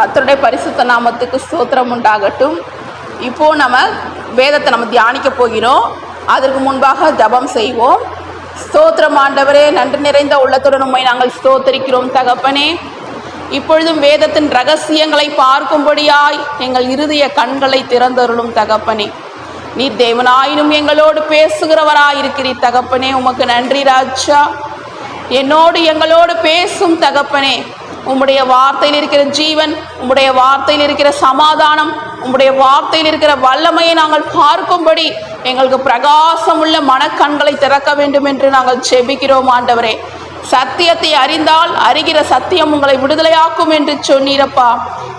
கத்தருடைய பரிசுத்த நாமத்துக்கு ஸ்தோத்திரம் உண்டாகட்டும். இப்போ நம்ம வேதத்தை நம்ம தியானிக்க போகிறோம். அதற்கு முன்பாக ஜபம் செய்வோம். ஸ்தோத்திரம் ஆண்டவரே நன்றி நிறைந்த உள்ளத்துடன் உண்மை நாங்கள் ஸ்தோத்தரிக்கிறோம் தகப்பனே. இப்பொழுதும் வேதத்தின் ரகசியங்களை பார்க்கும்படியாய் எங்கள் இருதய கண்களை திறந்தருளும் தகப்பனே. நீர் தேவனாயினும் எங்களோடு பேசுகிறவராய் இருக்கிறீர் தகப்பனே. உமக்கு நன்றி ராஜா. என்னோடு எங்களோடு பேசும் தகப்பனே. உம்முடைய வார்த்தையில் இருக்கிற ஜீவன் உம்முடைய வார்த்தையில் இருக்கிற சமாதானம் உம்முடைய வார்த்தையில் இருக்கிற வல்லமையை நாங்கள் பார்க்கும்படி எங்களுக்கு பிரகாசம் உள்ள மனக்கண்களை திறக்க வேண்டும் என்று நாங்கள் செபிக்கிறோம் ஆண்டவரே. சத்தியத்தை அறிந்தால் அறிகிற சத்தியம் உங்களை விடுதலையாக்கும் என்று சொன்னீரப்பா.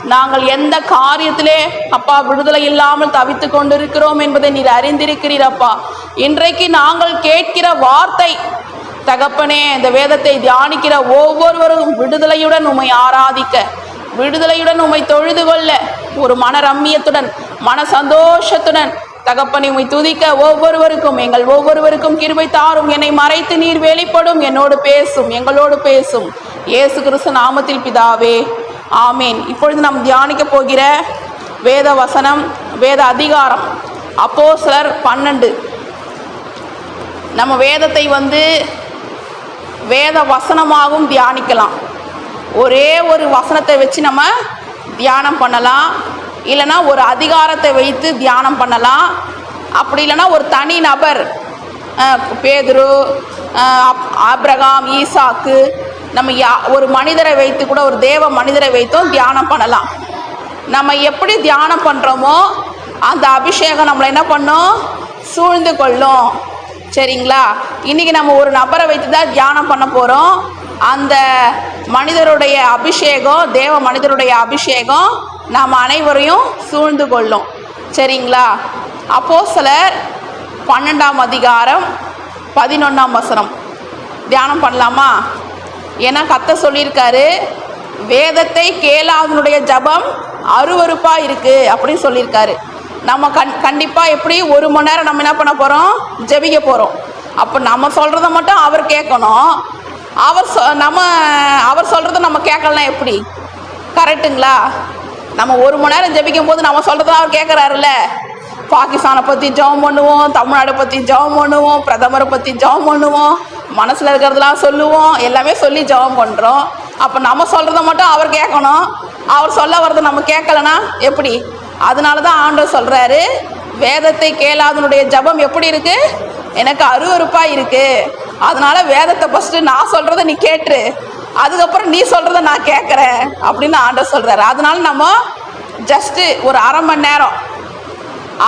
நாங்கள் எந்த காரியத்திலே அப்பா விடுதலை இல்லாமல் தவித்து கொண்டிருக்கிறோம் என்பதை நீர் அறிந்திருக்கிறீரப்பா. இன்றைக்கு நாங்கள் கேட்கிற வார்த்தை தகப்பனே இந்த வேதத்தை தியானிக்கிற ஒவ்வொருவரும் விடுதலையுடன் உம்மை ஆராதிக்க விடுதலையுடன் உம்மை தொழுது கொள்ள ஒரு மன ரம்மியத்துடன் மன சந்தோஷத்துடன் தகப்பனை உம்மை துதிக்க ஒவ்வொருவருக்கும் எங்கள் ஒவ்வொருவருக்கும் கிருபை தாரும். என்னை மறைத்து நீர் வெளிப்படும். என்னோடு பேசும் எங்களோடு பேசும். இயேசு கிறிஸ்து நாமத்தில் பிதாவே ஆமேன். இப்பொழுது நாம் தியானிக்க போகிற வேத வசனம் வேத அதிகாரம் அப்போ சிலர் பன்னெண்டு. நம்ம வேதத்தை வந்து வேத வசனமாகவும் தியானிக்கலாம். ஒரே ஒரு வசனத்தை வச்சு நம்ம தியானம் பண்ணலாம். இல்லைன்னா ஒரு அதிகாரத்தை வைத்து தியானம் பண்ணலாம். அப்படி இல்லைன்னா ஒரு தனி நபர் பேதுரு அஹ், ஈசாக்கு நம்ம யா ஒரு மனிதரை வைத்து கூட ஒரு தேவ மனிதரை வைத்தும் தியானம் பண்ணலாம். நம்ம எப்படி தியானம் பண்ணுறோமோ அந்த அபிஷேகம் நம்மளை என்ன பண்ணும்? சூழ்ந்து கொள்ளும். சரிங்களா? இன்றைக்கி நம்ம ஒரு நபரை வைத்து தான் தியானம் பண்ண போகிறோம் அந்த மனிதருடைய அபிஷேகம் தேவ மனிதருடைய அபிஷேகம் நாம் அனைவரையும் சூழ்ந்து கொள்ளும். சரிங்களா? அப்போ சிலர் பன்னெண்டாம் அதிகாரம் பதினொன்றாம் வசனம். தியானம் பண்ணலாமா? ஏன்னா கத்த சொல்லியிருக்காரு வேதத்தை கேளாதனுடைய ஜபம் அருவருப்பாக இருக்குது அப்படின்னு சொல்லியிருக்காரு. நம்ம கண் கண்டிப்பாக எப்படி ஒரு மணி நேரம் நம்ம என்ன பண்ண போகிறோம் ஜெபிக்க போகிறோம் அப்போ நம்ம சொல்கிறத மட்டும் அவர் கேட்கணும். அவர் சொ நம்ம அவர் சொல்கிறத நம்ம கேட்கலாம் எப்படி? கரெக்டுங்களா நம்ம ஒரு மணி நேரம் ஜெபிக்கும் போது நம்ம சொல்கிறத அவர் கேட்குறாருல்ல. பாகிஸ்தானை பற்றி ஜெபம் பண்ணுவோம் தமிழ்நாடை பற்றி ஜெபம் பண்ணுவோம் பிரதமரை பற்றி ஜெபம் பண்ணுவோம் மனசில் இருக்கிறதெல்லாம் சொல்லுவோம் எல்லாமே சொல்லி ஜெபம் பண்ணுறோம் அப்போ நம்ம சொல்கிறத மட்டும் அவர் கேட்கணும். அவர் சொல்ல வர்றதை நம்ம கேட்கலனா எப்படி? அதனால தான் ஆண்டவர் சொல்கிறாரு வேதத்தை கேளாதனுடைய ஜெபம் எப்படி இருக்குது எனக்கு அருவருப்பாக இருக்குது அதனால வேதத்தை ஃபஸ்ட்டு நான் சொல்கிறத நீ கேட்டுரு. அதுக்கப்புறம் நீ சொல்கிறத நான் கேட்குறேன் அப்படின்னு ஆண்டவர் சொல்கிறாரு அதனால நம்ம ஜஸ்ட்டு ஒரு அரை மணி நேரம்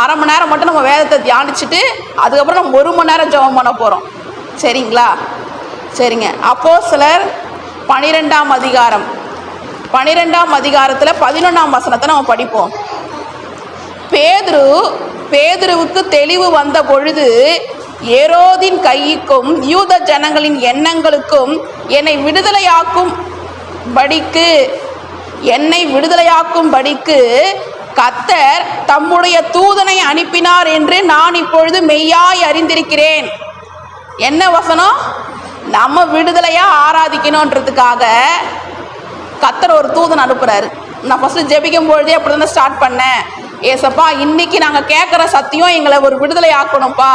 அரை மணி நேரம் மட்டும் நம்ம வேதத்தை தியானிச்சுட்டு அதுக்கப்புறம் நம்ம ஒரு மணி நேரம் ஜெபம் பண்ண போகிறோம் சரிங்களா? சரிங்க. அப்போ சிலர் பனிரெண்டாம் அதிகாரம் பனிரெண்டாம் அதிகாரத்தில் பதினொன்றாம் வசனத்தை நம்ம படிப்போம். பேதுரு பேதுருவுக்கு தெளிவு வந்த பொழுது ஏரோதின் கைக்கும் யூத ஜனங்களின் எண்ணங்களுக்கும் என்னை விடுதலையாக்கும் படிக்கு என்னை விடுதலையாக்கும் படிக்கு கத்தர் தம்முடைய தூதனை அனுப்பினார் என்று நான் இப்பொழுது மெய்யாய் அறிந்திருக்கிறேன். என்ன வசனம்? நம்ம விடுதலையா ஆராதிக்கணுன்றதுக்காக கத்தர் ஒரு தூதன் அனுப்புறாரு. நான் ஃபஸ்ட்டு ஜெபிக்கும் பொழுதே அப்படி ஸ்டார்ட் பண்ணேன். ஏசப்பா இன்னைக்கு நாங்கள் கேட்குற சத்தியம் எங்களை ஒரு விடுதலை ஆக்கணும்ப்பா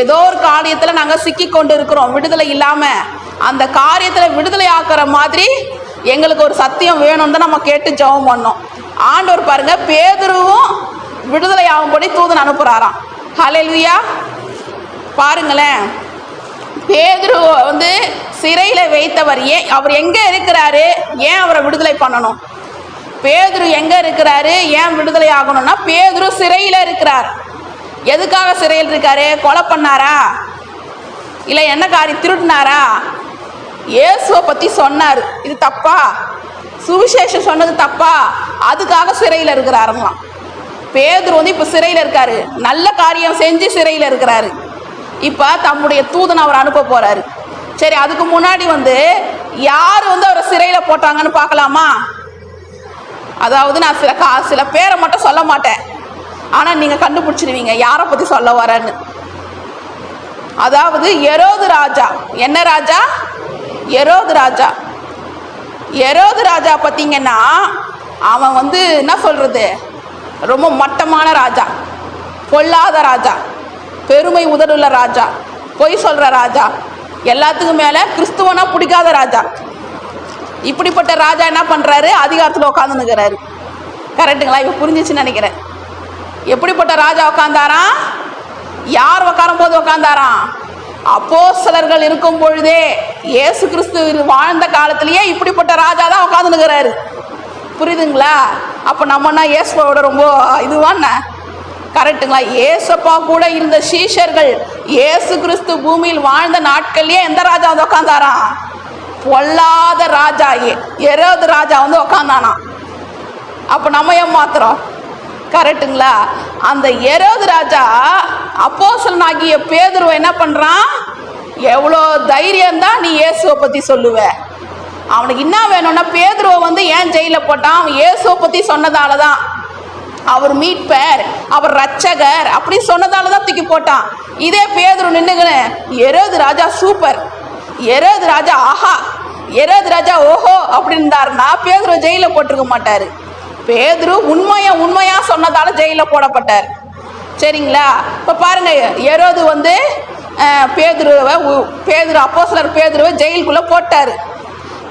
ஏதோ ஒரு காரியத்தில் நாங்கள் சிக்கி கொண்டு இருக்கிறோம் விடுதலை இல்லாமல் அந்த காரியத்தில் விடுதலை ஆக்கிற மாதிரி எங்களுக்கு ஒரு சத்தியம் வேணும்னு தான் நம்ம கேட்டு ஜெபம் பண்ணோம். ஆண்டவர் பாருங்க பேதுருவும் விடுதலை ஆகும்படி தூதன் அனுப்புகிறாராம் ஹalleluya. பாருங்களேன். பேதுரு வந்து சிறையில் வைத்தவர் ஏன் அவர் எங்கே இருக்கிறாரு? ஏன் அவரை விடுதலை பண்ணணும்? பேதுரு எங்கே இருக்கிறாரு? ஏன் விடுதலை ஆகணும்னா பேதுரு சிறையில் இருக்கிறார். எதுக்காக சிறையில் இருக்காரு? கொலை பண்ணாரா? இல்லை என்ன காரி திருடினாரா? இயேசுவை பற்றி சொன்னார். இது தப்பா? சுவிசேஷம் சொன்னது தப்பா? அதுக்காக சிறையில் இருக்கிறாருங்களாம். பேதுரு வந்து இப்போ சிறையில் இருக்காரு. நல்ல காரியம் செஞ்சு சிறையில் இருக்கிறாரு. இப்போ தம்முடைய தூதன் அவர் அனுப்ப போகிறாரு சரி அதுக்கு முன்னாடி வந்து யார் வந்து அவரை சிறையில் போட்டாங்கன்னு பார்க்கலாமா? அதாவது நான் சில கா சில பேரை மட்டும் சொல்ல மாட்டேன். ஆனால் நீங்கள் கண்டுபிடிச்சிடுவீங்க யாரை பற்றி சொல்ல வரேன்னு. அதாவது எரோது ராஜா. என்ன ராஜா? எரோது ராஜா. எரோது ராஜா பார்த்தீங்கன்னா அவன் வந்து என்ன சொல்கிறது ரொம்ப மட்டமான ராஜா. பொல்லாத ராஜா. பெருமை உதடுள்ள ராஜா. பொய் சொல்கிற ராஜா. எல்லாத்துக்கும் மேலே கிறிஸ்துவனா பிடிக்காத ராஜா. இப்படிப்பட்ட ராஜா என்ன பண்ணுறாரு அதிகாரத்தில் உட்காந்துன்னுக்கிறாரு கரெக்டுங்களா இப்போ புரிஞ்சிச்சுன்னு நினைக்கிறேன். எப்படிப்பட்ட ராஜா உட்காந்தாராம் யார் உட்காரும் போது உட்காந்தாராம் சிலர்கள் இருக்கும் பொழுதே இயேசு கிறிஸ்து வாழ்ந்த காலத்திலேயே இப்படிப்பட்ட ராஜா தான் உட்காந்துனுக்கிறாரு புரியுதுங்களா? அப்போ நம்மனா இயேசுவோட ரொம்ப இதுவான கரெக்டுங்களா ஏசப்பா கூட இருந்த சீஷர்கள் இயேசு கிறிஸ்து பூமியில் வாழ்ந்த நாட்கள்லேயே எந்த ராஜா வந்து உட்காந்தாராம் பொல்லாத ராஜா எரோது ராஜா வந்து உட்காந்தானாம் அப்போ நம்ம ஏமாத்துறோம் கரெக்டுங்களா அந்த எரோது ராஜா அப்போசலன் ஆகிய பேதுருவை என்ன பண்ணுறான் எவ்வளோ தைரியம்தான் நீ இயேசுவை பற்றி சொல்லுவ. அவனுக்கு என்ன வேணும்னா பேதுருவை வந்து ஏன் ஜெயிலில் போட்டான்? அவன் இயேசுவை பற்றி சொன்னதால தான் அவர் மீட்பர் அவர் ரட்சகர் அப்படி சொன்னதால தான் தூக்கி போட்டான். இதே பேதுரு நின்னுங்கன்னு எரோது ராஜா சூப்பர் எரோது ராஜா ஆஹா எரோது ராஜா ஓஹோ அப்படின்னு பேதுரு ஜெயிலில் போட்டிருக்க மாட்டார். பேதுரு உண்மையா உண்மையா சொன்னதால ஜெயிலில் போடப்பட்டார். சரிங்களா? இப்போ பாருங்க எரோது வந்து பேதுருவை உ- பேதுரு சிலர் பேதுருவை ஜெயிலுக்குள்ளே போட்டார்.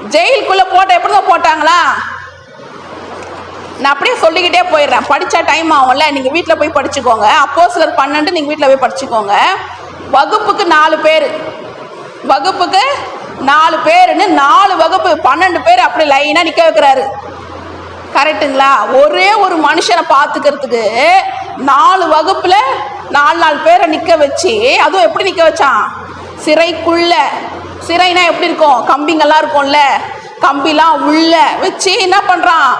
ஜெயிலுக்குள்ளே போட்ட எப்படி தான் போட்டாங்களா? நான் அப்படியே சொல்லிக்கிட்டே போயிடுறேன். படித்தா டைம் ஆகும்ல நீங்கள் வீட்டில் போய் படிச்சுக்கோங்க. அப்போ சிலர் பன்னெண்டு நீங்கள் வீட்டில் போய் படிச்சுக்கோங்க. வகுப்புக்கு நாலு பேர். வகுப்புக்கு நாலு பேருன்னு நாலு வகுப்பு பன்னெண்டு பேர் அப்படி லைனாக நிற்க வைக்கிறாரு. கரெக்டுங்களா ஒரே ஒரு மனுஷனை பார்த்துக்கிறதுக்கு நாலு வகுப்பில் நாலு நாலு பேரை நிற்க வச்சு அதுவும் எப்படி நிற்க வச்சான்? சிறைக்குள்ள. சிறைனா எப்படி இருக்கும்? கம்பிங்கெல்லாம் இருக்கும்ல. கம்பிலாம் உள்ள வச்சு என்ன பண்ணுறான்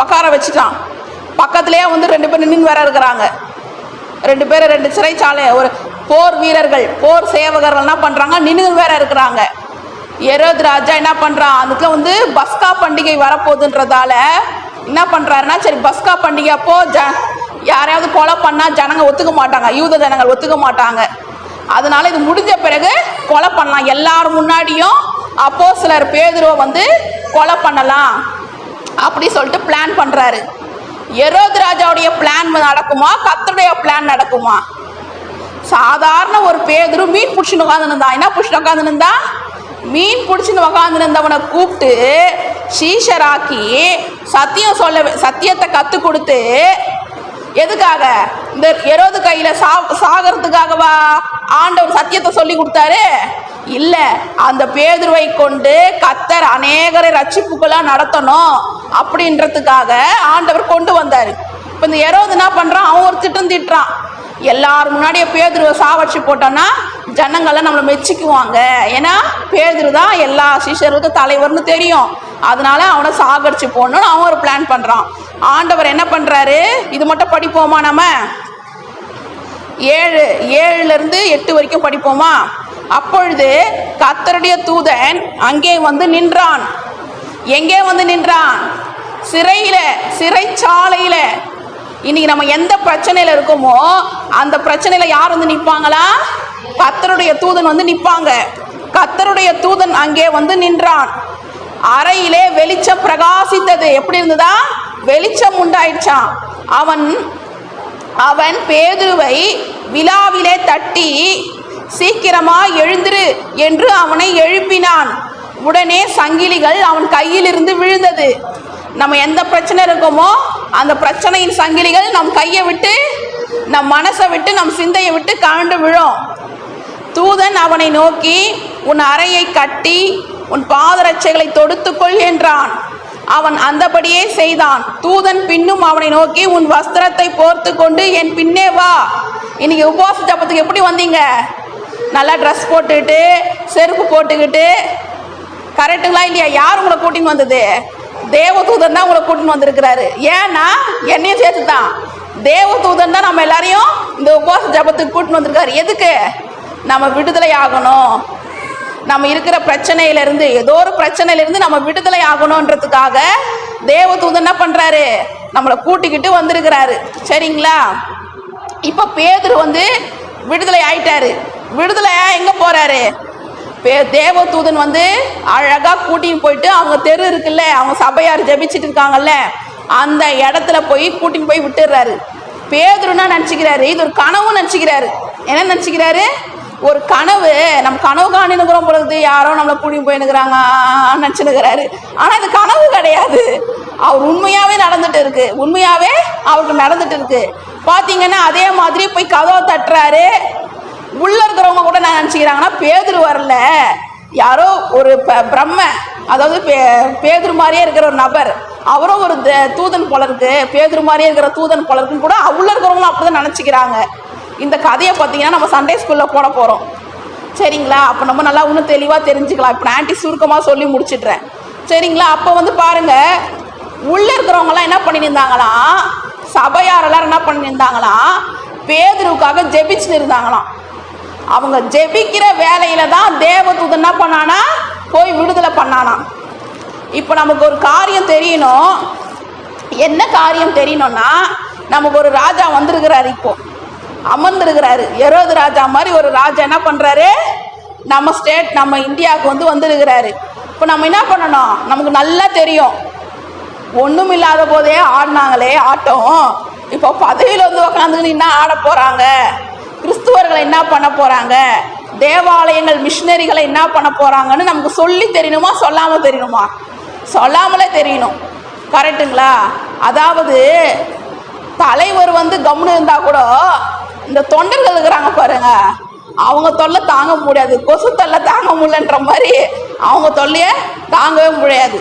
உக்கார வச்சுட்டான். பக்கத்துலேயே வந்து ரெண்டு பேர் நின்று வேற இருக்கிறாங்க. ரெண்டு பேர் ரெண்டு சிறைச்சாலை ஒரு போர் வீரர்கள் போர் சேவகர்கள் என்ன பண்ணுறாங்க நின்று வேற இருக்கிறாங்க. எரோத் ராஜா என்ன பண்ணுறான் அதுக்குள்ள வந்து பஸ்கா பண்டிகை வரப்போகுதுன்றதால என்ன பண்ணுறாருன்னா சரி பஸ்கா பண்டிகை அப்போ ஜ யாரையாவது கொலை பண்ணால் ஜனங்க ஒத்துக்க மாட்டாங்க. யூத ஜனங்கள் ஒத்துக்க மாட்டாங்க. அதனால இது முடிஞ்ச பிறகு கொலை பண்ணலாம். எல்லார் முன்னாடியும் அப்போ சிலர் பேதுருவை வந்து கொலை பண்ணலாம் அப்படி சொல்லிட்டு பிளான் பண்ணுறாரு எரோத் ராஜாவுடைய பிளான் நடக்குமா? கத்தருடைய பிளான் நடக்குமா? சாதாரண ஒரு பேதரு மீன் பிடிச்சின்னு உட்காந்துருந்தான் என்ன பிடிச்சிட்டு உட்காந்துருந்தா மீன் பிடிச்சின்னு உக்காந்துருந்தவனை கூப்பிட்டு சீஷராக்கி சத்தியம் சொல்ல சத்தியத்தை கற்றுக் கொடுத்து எதுக்காக? இந்த எரோது கையில் சா சாகிறதுக்காகவா ஆண்டவர் சத்தியத்தை சொல்லி கொடுத்தாரு? இல்லை அந்த பேதுருவை கொண்டு கத்தர் அநேகரை ரட்சிப்புக்கெல்லாம் நடத்தணும் அப்படின்றதுக்காக ஆண்டவர் கொண்டு வந்தார். இப்போ இந்த எரோது என்ன பண்ணுறான் அவன் ஒரு திட்டம் திட்டுறான். எல்லாரும் முன்னாடியே பேதுருவை சாவடிச்சு போட்டோன்னா ஜனங்கள்லாம் நம்மளை மெச்சிக்குவாங்க. ஏன்னா பேதுரு தான் எல்லா சிஷர்களுக்கும் தலைவர்னு தெரியும். அதனால அவனை சாகடிச்சு போடணும்னு அவன் ஒரு பிளான் பண்ணுறான் ஆண்டவர் என்ன பண்ணுறாரு இது மட்டும் படிப்போமா நம்ம? ஏழு ஏழுலேருந்து எட்டு வரைக்கும் படிப்போமா? அப்பொழுது கத்தருடைய தூதன் அங்கே வந்து நின்றான். எங்கே வந்து நின்றான்? சிறையில் சிறைச்சாலையில். இன்னைக்கு நம்ம எந்த பிரச்சனையில் இருக்கோமோ அந்த பிரச்சனையில் யார் வந்து நிற்பாங்களா கத்தருடைய தூதன் வந்து நிற்பாங்க கத்தருடைய தூதன் அங்கே வந்து நின்றான். அறையிலே வெளிச்சம் பிரகாசித்தது. எப்படி இருந்ததா? வெளிச்சம் உண்டாயிடுச்சான் அவன் அவன் பேதுருவை விழாவிலே தட்டி சீக்கிரமா எழுந்திரு என்று அவனை எழுப்பினான். உடனே சங்கிலிகள் அவன் கையிலிருந்து விழுந்தது. நம்ம எந்த பிரச்சனை இருக்கோமோ அந்த பிரச்சனையின் சங்கிலிகள் நம் கையை விட்டு நம் மனசை விட்டு நம் சிந்தையை விட்டு காண்டு விழும். தூதன் அவனை நோக்கி உன் அறையை கட்டி உன் பாதரட்சைகளை தொடுத்துக்கொள் என்றான். அவன் அந்தபடியே செய்தான். தூதன் பின்னும் அவனை நோக்கி உன் வஸ்திரத்தை போர்த்து கொண்டு என் பின்னே வா. இன்னைக்கு உபவாச ஜபத்துக்கு எப்படி வந்தீங்க? நல்லா ட்ரெஸ் போட்டுக்கிட்டு செருப்பு போட்டுக்கிட்டு கரெக்டுங்களா இல்லையா? யார் உங்களை கூட்டின்னு வந்தது? தேவதூதன் தான் உங்களை கூட்டின்னு வந்திருக்கிறாரு. ஏன்னா என்னையும் சேர்த்து தான் தேவதூதன் தான் நம்ம எல்லாரையும் இந்த உபவாச ஜபத்துக்கு கூட்டின்னு வந்திருக்காரு. எதுக்கு? நம்ம விடுதலை ஆகணும். நம்ம இருக்கிற பிரச்சனையிலிருந்து ஏதோ ஒரு பிரச்சனையிலிருந்து நம்ம விடுதலை ஆகணுன்றதுக்காக தேவதூதன் என்ன பண்ணுறாரு நம்மளை கூட்டிக்கிட்டு வந்திருக்கிறாரு. சரிங்களா? இப்போ பேதர் வந்து விடுதலை ஆயிட்டாரு. விடுதலை எங்கே போகிறாரு தேவதூதன் வந்து அழகாக கூட்டின்னு போயிட்டு அவங்க தெரு இருக்குல்ல அவங்க சபையார் ஜெபிச்சிட்டு இருக்காங்கல்ல அந்த இடத்துல போய் கூட்டின்னு போய் விட்டுடுறாரு பேதுருன்னா நினச்சிக்கிறாரு இது ஒரு கனவு நினச்சிக்கிறாரு. என்ன நினச்சிக்கிறாரு? ஒரு கனவு நம்ம கனவு காணினுக்கிறோம் பொழுது யாரோ நம்மளை கூட்டின்னு போயினுக்கிறாங்க நினச்சினுக்கிறாரு. ஆனால் இது கனவு கிடையாது. அவர் உண்மையாகவே நடந்துட்டு இருக்கு. உண்மையாகவே அவருக்கு நடந்துட்டு இருக்கு. பார்த்தீங்கன்னா அதே மாதிரி போய் கதவை தட்டுறாரு. உள்ள இருக்கிறவங்க கூட நான் நினச்சிக்கிறாங்கன்னா பேதுரு வரல. யாரோ ஒரு ப- பிரம்ம அதாவது பே பேதுரு மாதிரியே இருக்கிற ஒரு நபர். அவரும் ஒரு த- தூதன் போல இருக்கு. பேதுரு மாதிரியே இருக்கிற தூதன் போல இருக்குன்னு கூட உள்ள இருக்கிறவங்களும் அப்படிதான் நினச்சிக்கிறாங்க. இந்த கதையை பார்த்தீங்கன்னா நம்ம சண்டே ஸ்கூலில் போட போகிறோம் சரிங்களா? அப்போ நம்ம நல்லா இன்னும் தெளிவாக தெரிஞ்சுக்கலாம். இப்போ ஆன்ட்டி சுருக்கமாக சொல்லி முடிச்சிடுறேன். சரிங்களா? அப்போ வந்து பாருங்க. உள்ளே இருக்கிறவங்கலாம் என்ன பண்ணியிருந்தாங்களாம் சபையாரெல்லாம் என்ன பண்ணியிருந்தாங்களாம் பேதுருவுக்காக ஜெபிச்சுன்னு இருந்தாங்களாம். அவங்க ஜெபிக்கிற வேலையில தான் தேவதூதன் என்ன பண்ணானா? போய் விடுதலை பண்ணானா. இப்போ நமக்கு ஒரு காரியம் தெரியணும். என்ன காரியம் தெரியணும்னா நமக்கு ஒரு ராஜா வந்திருக்கிறாரு இப்போ. அமர்ந்திருக்கிறாரு. எரோது ராஜா மாதிரி ஒரு ராஜா என்ன பண்ணுறாரு நம்ம ஸ்டேட் நம்ம இந்தியாவுக்கு வந்து வந்திருக்கிறாரு. இப்போ நம்ம என்ன பண்ணணும்? நமக்கு நல்லா தெரியும். ஒன்றும் இல்லாத போதே ஆடினாங்களே ஆட்டம். இப்போ பதவியில் வந்து உக்காந்துக்கிட்டு என்ன ஆட போகிறாங்க கிறிஸ்துவர்களை என்ன பண்ண போகிறாங்க தேவாலயங்கள் மிஷினரிகளை என்ன பண்ண போகிறாங்கன்னு நமக்கு சொல்லி தெரியணுமா சொல்லாமல் தெரியணுமா? சொல்லாமலே தெரியணும். கரெக்டுங்களா அதாவது தலைவர் வந்து கம்னு இருந்தால் கூட இந்த தொண்டர்கள் இருக்கிறாங்க பாருங்க. அவங்க தொல்லை தாங்க முடியாது. கொசு தொல்லை தாங்க முடியலன்ற மாதிரி அவங்க தொல்லையை தாங்கவே முடியாது.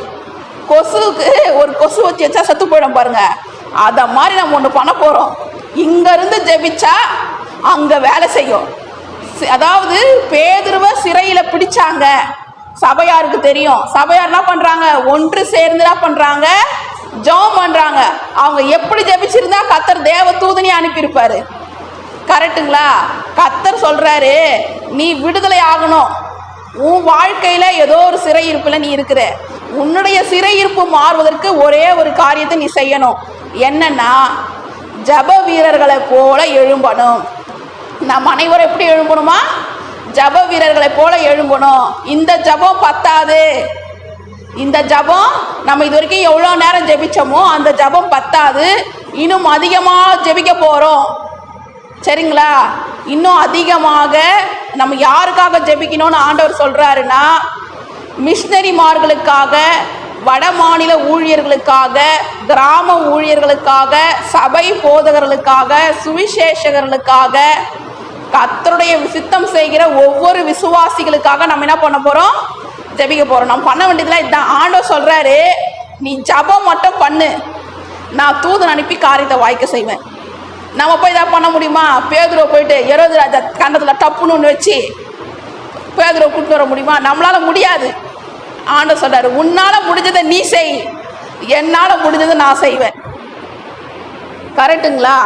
கொசுவுக்கு ஒரு கொசு வச்சு வச்சா செத்து போயிடும் பாருங்க. அதை மாதிரி நம்ம ஒன்று பண்ண போகிறோம் இங்கேருந்து ஜெபிச்சா அங்கே வேலை செய்யும். அதாவது பேதுருவை சிறையில் பிடிச்சாங்க. சபையாருக்கு தெரியும். சபையார் என்ன பண்ணுறாங்க ஒன்று சேர்ந்து என்ன பண்ணுறாங்க ஜெபம் பண்ணுறாங்க அவங்க எப்படி ஜெபிச்சிருந்தா கத்தர் தேவ தூதனி அனுப்பியிருப்பாரு? கரெக்டுங்களா கத்தர் சொல்றாரு நீ விடுதலை ஆகணும். உன் வாழ்க்கையில ஏதோ ஒரு சிறையிருப்புல நீ இருக்கிற. உன்னுடைய சிறையிருப்பு மாறுவதற்கு ஒரே ஒரு காரியத்தை நீ செய்யணும். என்னன்னா ஜப வீரர்களை போல எழும்பணும். நம் அனைவரும் எப்படி எழும்பணுமா? ஜப வீரர்களை போல எழும்பணும். இந்த ஜபம் பத்தாது. இந்த ஜபம் நம்ம இது வரைக்கும் எவ்வளோ நேரம் ஜெபிச்சோமோ அந்த ஜபம் பத்தாது. இன்னும் அதிகமாக ஜெபிக்க போகிறோம் சரிங்களா? இன்னும் அதிகமாக நம்ம யாருக்காக ஜெபிக்கணும்னு ஆண்டவர் சொல்கிறாருன்னா மிஷினரிமார்களுக்காக வட மாநில ஊழியர்களுக்காக கிராம ஊழியர்களுக்காக சபை போதகர்களுக்காக சுவிசேஷகர்களுக்காக கத்தருடைய சித்தம் செய்கிற ஒவ்வொரு விசுவாசிகளுக்காக நம்ம என்ன பண்ண போகிறோம் ஜெபிக்க போகிறோம் நம்ம பண்ண வேண்டியதுலாம் இதுதான் ஆண்டவர் சொல்கிறாரு நீ ஜபம் மட்டும் பண்ணு. நான் தூதன் அனுப்பி காரியத்தை வாய்க்க செய்வேன். நம்ம போய் இதாக பண்ண முடியுமா? பேதுரோ போயிட்டு எரோது ராஜா கண்டத்தில் டப்புன்னு ஒன்று வச்சு பேதுருவை கூப்பிட்டு வர முடியுமா? நம்மளால் முடியாது. ஆண்ட சொல்றாரு உன்னால முடிஞ்சதை நீ செய். என்னால முடிஞ்சதை நான் செய்வேன். கரெக்டுங்களா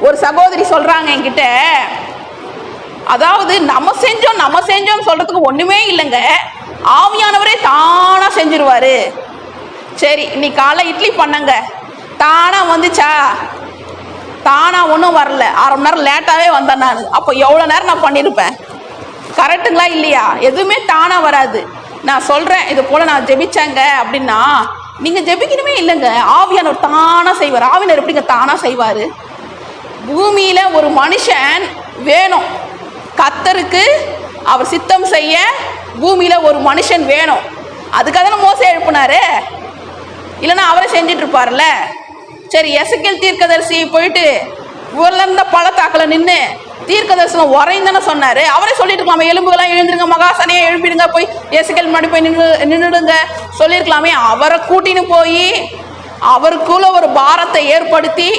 ஒரு சகோதரி சொல்றாங்க என்கிட்ட அதாவது நம்ம செஞ்சோம் நம்ம செஞ்சோம் சொல்றதுக்கு ஒண்ணுமே இல்லைங்க. ஆவியானவரே தானா செஞ்சிருவாரு. சரி இன்னைக்கு காலைல இட்லி பண்ணங்க. தானா வந்துச்சா? தானா ஒன்றும் வரல. அரை மணி நேரம் லேட்டாகவே வந்தேன் நான். அப்போ எவ்வளோ நேரம் நான் பண்ணியிருப்பேன் கரெக்டுங்களா இல்லையா? எதுவுமே தானாக வராது. நான் சொல்கிறேன் இது போல் நான் ஜெபிச்சேங்க அப்படின்னா நீங்கள் ஜெபிக்கணுமே இல்லைங்க. ஆவியானவர் தானாக செய்வார். ஆவியானவர் எப்படிங்க தானாக செய்வார்? பூமியில் ஒரு மனுஷன் வேணும். கத்தருக்கு அவர் சித்தம் செய்ய பூமியில் ஒரு மனுஷன் வேணும். அதுக்காக தானே மோசை எழுப்பினாரு? இல்லைன்னா அவரே செஞ்சிட்டு இருப்பார்ல சரி எசக்கேல் தீர்க்கதரிசி போயிட்டு ஊர்லேருந்த பள்ளத்தாக்கில் நின்று தீர்க்கதரிசனம் உரையும் தானே சொன்னார். அவரே சொல்லிட்டு இருக்கலாமே எலும்புகளாம் எழுந்துருங்க மகாசனையை எழுப்பிடுங்க போய் எசக்கேல் முன்னாடி போய் நின்று நின்றுடுங்க சொல்லியிருக்கலாமே அவரை கூட்டின்னு போய் அவருக்குள்ள ஒரு பாரத்தை ஏற்படுத்தி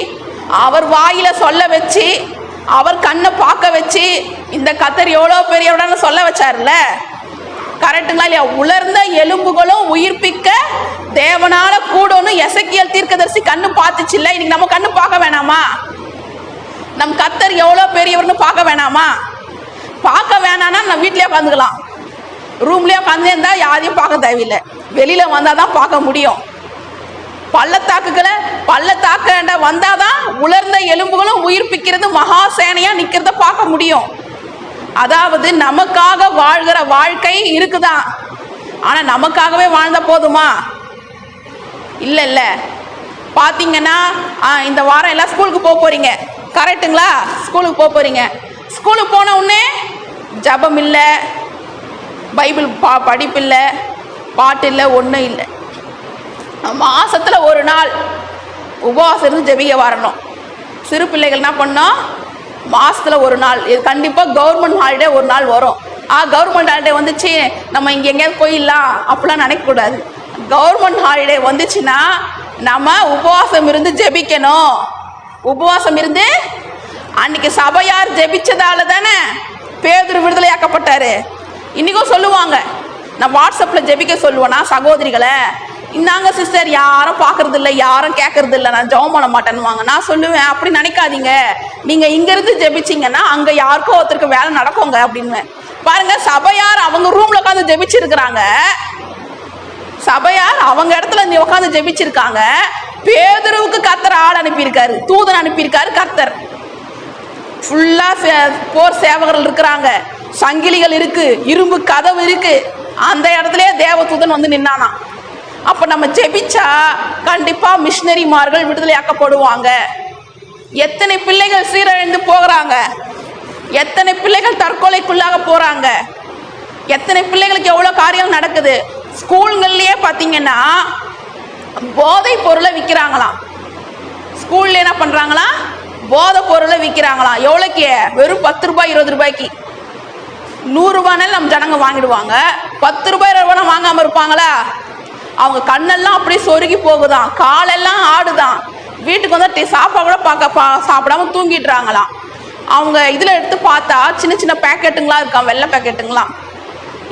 அவர் வாயில சொல்ல வச்சு அவர் கண்ணை பார்க்க வச்சு இந்த கத்தர் எவ்வளோ பெரியவடான்னு சொல்ல வச்சார்ல கரெக்டுங்களா இல்லையா? உலர்ந்த எலும்புகளும் உயிர்ப்பிக்க தேவனால கூடன்னு எசக்கியல் தீர்க்கதரிசி கண்ணு பார்த்துச்சு இல்லை? இன்னைக்கு நம்ம கண்ணு பார்க்க வேணாமா? நம் கத்தர் எவ்வளோ பெரியவர்னு பார்க்க வேணாமா? பார்க்க வேணாம்னா நம்ம வீட்லயே உட்காந்துக்கலாம். ரூம்லேயே உட்காந்து யாரையும் பார்க்க தேவையில்லை. வெளியில் வந்தால் தான் பார்க்க முடியும். பள்ளத்தாக்குகளை பள்ளத்தாக்க வந்தாதான் உலர்ந்த எலும்புகளும் உயிர்ப்பிக்கிறது மகா சேனையாக நிற்கிறத பார்க்க முடியும். அதாவது நமக்காக வாழ்கிற வாழ்க்கை இருக்குதான். ஆனால் நமக்காகவே வாழ்ந்த போதுமா? இல்லை இல்லை. பார்த்தீங்கன்னா ஆ, இந்த வாரம் எல்லாம் ஸ்கூலுக்கு போக போகிறீங்க கரெக்டுங்களா? ஸ்கூலுக்கு போக போகிறீங்க ஸ்கூலுக்கு போன உடனே ஜபம் இல்லை பைபிள் பா படிப்பு இல்லை பாட்டு இல்லை ஒன்றும் இல்லை. மாதத்தில் ஒரு நாள் உபவாசம் இருந்து ஜெபிக்க வரணும். சிறு பிள்ளைகள் என்ன பண்ணோம் மாதத்தில் ஒரு நாள் இது கண்டிப்பாக கவர்மெண்ட் ஹாலிடே ஒரு நாள் வரும். ஆ கவர்மெண்ட் ஹாலிடே வந்துச்சு நம்ம இங்கே எங்கேயாவது போயிடலாம் அப்படிலாம் நினைக்கக்கூடாது கவர்மெண்ட் ஹாலிடே வந்துச்சுன்னா நம்ம உபவாசம் இருந்து ஜெபிக்கணும். உபவாசம் இருந்து அன்னைக்கு சபையார் ஜெபிச்சதால தானே பேதுரு விடுதலையாக்கப்பட்டாரு. இன்னைக்கும் சொல்லுவாங்க. நான் வாட்ஸ்அப்பில் ஜெபிக்க சொல்லுவேன்னா சகோதரிகளை? இந்தாங்க சிஸ்டர் யாரும் பார்க்கறது இல்லை யாரும் கேட்கறது இல்லை நான் ஜெபம் பண்ண மாட்டேன்னுவாங்க. நான் சொல்லுவேன் அப்படி நினைக்காதீங்க. நீங்கள் இங்கேருந்து ஜெபிச்சிங்கன்னா அங்கே யாருக்கோ ஒருத்தருக்கு வேலை நடக்குங்க அப்படின்னு பாருங்க சபையார் அவங்க ரூமில் உட்காந்து ஜெபிச்சிருக்கிறாங்க. சபையார் அவங்க இடத்துல நீ உட்காந்து ஜெபிச்சிருக்காங்க. பேதுருவுக்கு கத்தர் ஆள் அனுப்பியிருக்காரு தூதன் அனுப்பியிருக்காரு கத்தர். ஃபுல்லாக போர் சேவகர்கள் இருக்கிறாங்க. சங்கிலிகள் இருக்கு இரும்பு கதவு இருக்கு. அந்த இடத்துலயே தேவதூதன் வந்து நின்னானா. அப்போ நம்ம ஜெபிச்சா கண்டிப்பாக மிஷினரிமார்கள் விடுதலையாக்கப்படுவாங்க. எத்தனை பிள்ளைகள் சீரழிந்து போகிறாங்க. எத்தனை பிள்ளைகள் தற்கொலைக்குள்ளாக போகிறாங்க எத்தனை பிள்ளைகளுக்கு எவ்வளோ காரியம் நடக்குது. ஸ்கூல்கள்லேயே பார்த்தீங்கன்னா போதை பொருளை விற்கிறாங்களாம் ஸ்கூல்ல என்ன பண்றாங்களா? போதை பொருளை விற்கிறாங்களாம் எவ்வளோக்கு வெறும் பத்து ரூபாய் இருபது ரூபாய்க்கு. நூறுரூபானாலும் நம்ம ஜனங்க வாங்கிடுவாங்க. பத்து ரூபாய் இருபது ரூபாய் வாங்காமல் இருப்பாங்களா? அவங்க கண்ணெல்லாம் அப்படியே சொருகி போகுதான் காலெல்லாம் ஆடுதான் வீட்டுக்கு வந்து டீ சாப்பாடு கூட பார்க்க பா சாப்பிடாம தூங்கிடுறாங்களாம். அவங்க இதில் எடுத்து பார்த்தா சின்ன சின்ன பேக்கெட்டுங்களாம் இருக்கான் வெள்ளை பேக்கெட்டுங்களாம்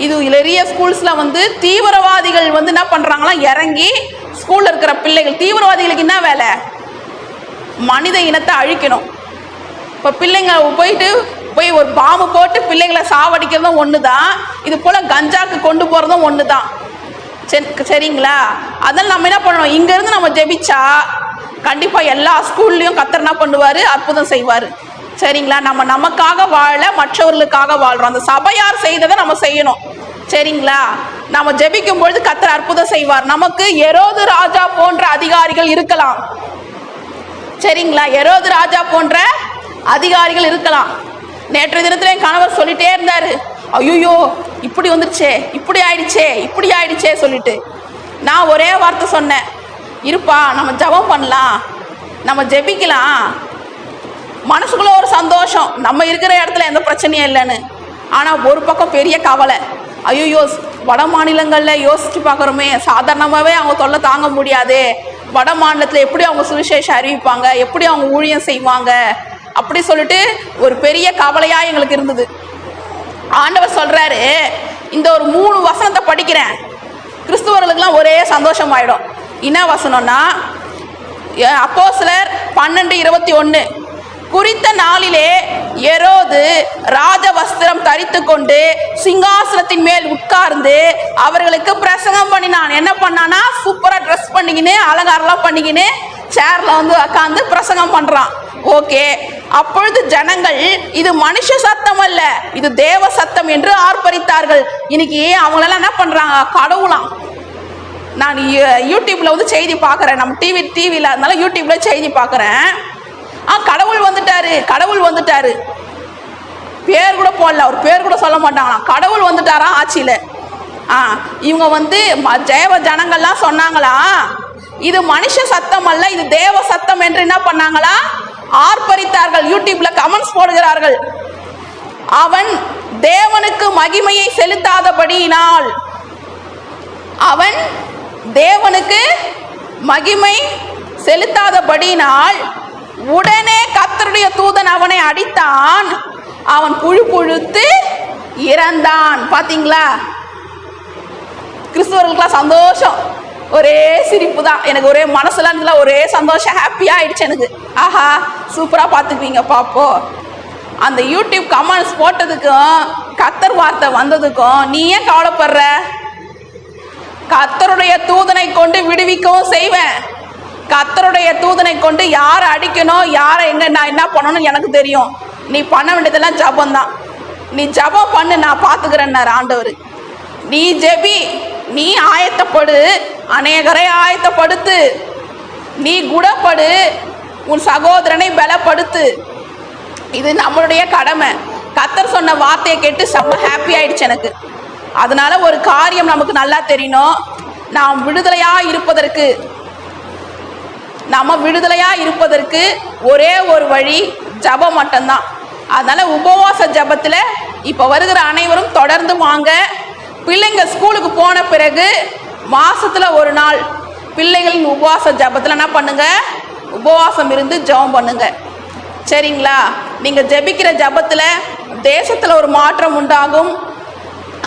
இது நிறைய ஸ்கூல்ஸில் வந்து தீவிரவாதிகள் வந்து என்ன பண்ணுறாங்கன்னா இறங்கி ஸ்கூலில் இருக்கிற பிள்ளைகள் தீவிரவாதிகளுக்கு என்ன வேலை? மனித இனத்தை அழிக்கணும். இப்போ பிள்ளைங்க போயிட்டு போய் ஒரு பாம்பு போட்டு பிள்ளைங்களை சாவடிக்கிறதும் ஒன்று தான் இது போல் கஞ்சாக்கு கொண்டு போகிறதும் ஒன்று தான் சரி சரிங்களா? அதனால் நம்ம என்ன பண்ணணும்? இங்கேருந்து நம்ம ஜெபிச்சா கண்டிப்பாக எல்லா ஸ்கூல்லையும் கத்தர் என்ன பண்ணுவார்? அற்புதம் செய்வார். சரிங்களா? நம்ம நமக்காக வாழ மற்றவர்களுக்காக வாழ்கிறோம் அந்த சபையார் செய்ததை நம்ம செய்யணும். சரிங்களா? நம்ம ஜெபிக்கும் பொழுது கத்தர் அற்புதம் செய்வார். நமக்கு எரோது ராஜா போன்ற அதிகாரிகள் இருக்கலாம். சரிங்களா? எரோது ராஜா போன்ற அதிகாரிகள் இருக்கலாம். நேற்று தினத்துல என் கணவர் சொல்லிட்டே இருந்தாரு. ஐயோ இப்படி வந்துருச்சே இப்படி ஆயிடுச்சே இப்படி ஆயிடுச்சே சொல்லிட்டு. நான் ஒரே வார்த்தை சொன்னேன். இருப்பா நம்ம ஜெபம் பண்ணலாம். நம்ம ஜெபிக்கலாம். மனசுக்குள்ள ஒரு சந்தோஷம். நம்ம இருக்கிற இடத்துல எந்த பிரச்சனையும் இல்லைன்னு. ஆனால் ஒரு பக்கம் பெரிய கவலை. ஐயோ வட மாநிலங்களில் யோசிச்சு பார்க்குறோமே. சாதாரணமாகவே அவங்க தொல்லை தாங்க முடியாது. வட மாநிலத்தில் எப்படி அவங்க சுவிசேஷம் அறிவிப்பாங்க? எப்படி அவங்க ஊழியம் செய்வாங்க? அப்படி சொல்லிட்டு ஒரு பெரிய கவலையாக எங்களுக்கு இருந்தது. ஆண்டவர் சொல்கிறாரு இந்த ஒரு மூணு வசனத்தை படிக்கிறேன். கிறிஸ்துவர்களுக்கெல்லாம் ஒரே சந்தோஷம் ஆயிடும் என்ன வசனம்னா அப்போ சிலர் பன்னெண்டு இருபத்தி ஒன்று குறித்த நாளிலே எரோது ராஜ வஸ்திரம் தரித்து கொண்டு சிங்காசனத்தின் மேல் உட்கார்ந்து அவர்களுக்கு பிரசங்கம் பண்ணினான். என்ன பண்ணானா சூப்பராக ட்ரெஸ் பண்ணிக்கின்னு அலங்காரம்லாம் பண்ணிக்கின்னு சேர்ல வந்து உட்காந்து பிரசங்கம் பண்ணுறான் ஓகே அப்பொழுது ஜனங்கள் இது மனுஷ சத்தம் அல்ல இது தேவ சத்தம் என்று ஆர்ப்பரித்தார்கள். இன்னைக்கு அவங்களெல்லாம் என்ன பண்ணுறாங்க கடவுளாம். நான் யூடியூப்பில் யூடியூப்ல வந்து செய்தி பார்க்குறேன். நம்ம டிவி டிவியில் அதனால யூடியூப்ல செய்தி பார்க்குறேன். ஆ கடவுள் வந்துட்டாரு கடவுள் வந்துட்டாரு. பேர் கூட போடல அவர் பேர் கூட சொல்ல மாட்டாங்களாம் கடவுள் வந்துட்டாரா ஆட்சியில்? ஆ இவங்க வந்து ம- ஜனங்கள்லாம் சொன்னாங்களா? இது மனுஷ சத்தம் அல்ல இது தேவ சத்தம் என்று என்ன பண்ணாங்களா? ஆர்ப்பரித்தார்கள் யூடியூப்ல கமெண்ட்ஸ் போடுகிறார்கள். அவன் தேவனுக்கு மகிமையை செலுத்தாதபடியினால் அவன் தேவனுக்கு மகிமை செலுத்தாதபடியினால் உடனே கத்தருடைய தூதன் அவனை அடித்தான். அவன் புழு புழுத்து இறந்தான். பாத்தீங்களா? கிறிஸ்துவர்களுக்குலாம் சந்தோஷம். ஒரே சிரிப்பு தான் எனக்கு ஒரே மனசுல இருந்துல ஒரே சந்தோஷம். ஹாப்பியாக ஆயிடுச்சு எனக்கு. ஆஹா சூப்பராக பார்த்துக்குவீங்க பாப்போ அந்த யூடியூப் கமெண்ட்ஸ் போட்டதுக்கும் கத்தர் வார்த்தை வந்ததுக்கும் நீ ஏன் கவலைப்படுற? கத்தருடைய தூதனை கொண்டு விடுவிக்கவும் செய்வேன். கத்தருடைய தூதனை கொண்டு யாரை அடிக்கணும் யாரை எங்க நான் என்ன பண்ணணும் எனக்கு தெரியும். நீ பண்ண வேண்டியதெல்லாம் ஜபம் தான் நீ ஜபம் பண்ணு நான் பார்த்துக்கிறேன்னாரு ஆண்டவர். நீ ஜெபி நீ ஆயத்தப்படு அநேகரை ஆயத்தப்படுத்து. நீ குணப்படு உன் சகோதரனை பலப்படுத்து. இது நம்மளுடைய கடமை. கத்தர் சொன்ன வார்த்தையை கேட்டு செம்ம ஹாப்பி ஆயிடுச்சு எனக்கு. அதனால ஒரு காரியம் நமக்கு நல்லா தெரியணும். நாம் விடுதலையாக இருப்பதற்கு நம்ம விடுதலையாக இருப்பதற்கு ஒரே ஒரு வழி ஜபம் மட்டும்தான். அதனால் உபவாச ஜபத்தில் இப்போ வருகிற அனைவரும் தொடர்ந்து வாங்க. பிள்ளைங்க ஸ்கூலுக்கு போன பிறகு மாதத்தில் ஒரு நாள் பிள்ளைகளின் உபவாச ஜபத்தில் என்ன பண்ணுங்கள் உபவாசம் இருந்து ஜெபம் பண்ணுங்கள் சரிங்களா? நீங்கள் ஜெபிக்கிற ஜபத்தில் தேசத்தில் ஒரு மாற்றம் உண்டாகும்.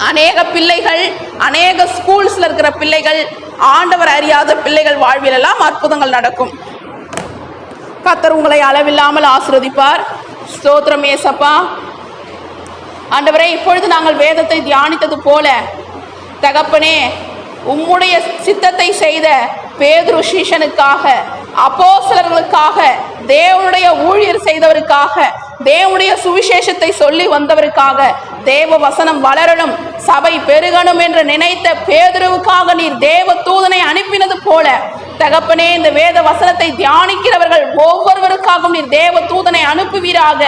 அநேக பிள்ளைகள் அநேக ஸ்கூல்ஸில் இருக்கிற பிள்ளைகள் ஆண்டவர் அறியாத பிள்ளைகள் வாழ்விலெல்லாம் அற்புதங்கள் நடக்கும். கத்தர் உங்களை அளவில்லாமல் ஆசிரதிப்பார் ஸ்தோத்திரம் ஏசப்பா. ஆண்டவரே இப்பொழுது நாங்கள் வேதத்தை தியானித்தது போல தகப்பனே உம்முடைய சித்தத்தை செய்த பேதுரு சீஷனுக்காக அப்போஸ்தலர்களுக்காக தேவனுடைய ஊழியர் செய்தவருக்காக தேவனுடைய சுவிசேஷத்தை சொல்லி வந்தவருக்காக தேவ வசனம் வளரணும் சபை பெருகணும் என்று நினைத்த பேதுருவுக்காக நீர் தேவ தூதனை அனுப்பினது போல. தகப்பனே இந்த வேத வசனத்தை தியானிக்கிறவர்கள் ஒவ்வொருவருக்காகவும் நீர் தேவ தூதனை அனுப்புவீராக.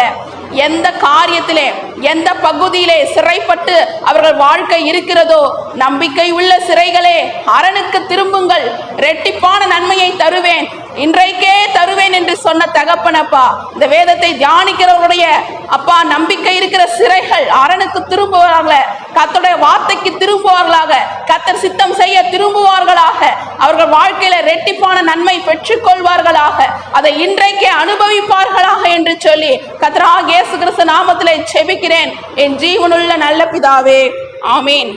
எந்த காரியத்திலே எந்த பகுதியிலே சிறைப்பட்டு அவர்கள் வாழ்க்கை இருக்கிறதோ நம்பிக்கை உள்ள சிறைகளே அரணுக்கு திரும்புங்கள் ரெட்டிப்பான நன்மையை தருவேன். இன்றைக்கே தருவேன் என்று சொன்ன தகப்பனப்பா இந்த வேதத்தை தியானிக்கிறவருடைய அப்பா நம்பிக்கை இருக்கிற சிறைகள் அரணுக்கு திரும்புவார்கள கத்தோடைய வார்த்தைக்கு திரும்புவார்களாக கத்தர் சித்தம் செய்ய திரும்புவார்களாக அவர்கள் வாழ்க்கையில ரெட்டிப்பான நன்மை பெற்றுக்கொள்வார்களாக அதை இன்றைக்கே அனுபவிப்பார்களாக என்று சொல்லி கத்ரா இயேசு கிறிஸ்து நாமத்திலே செபிக்கிறேன். என் ஜீவனுள்ள நல்ல பிதாவே ஆமீன்.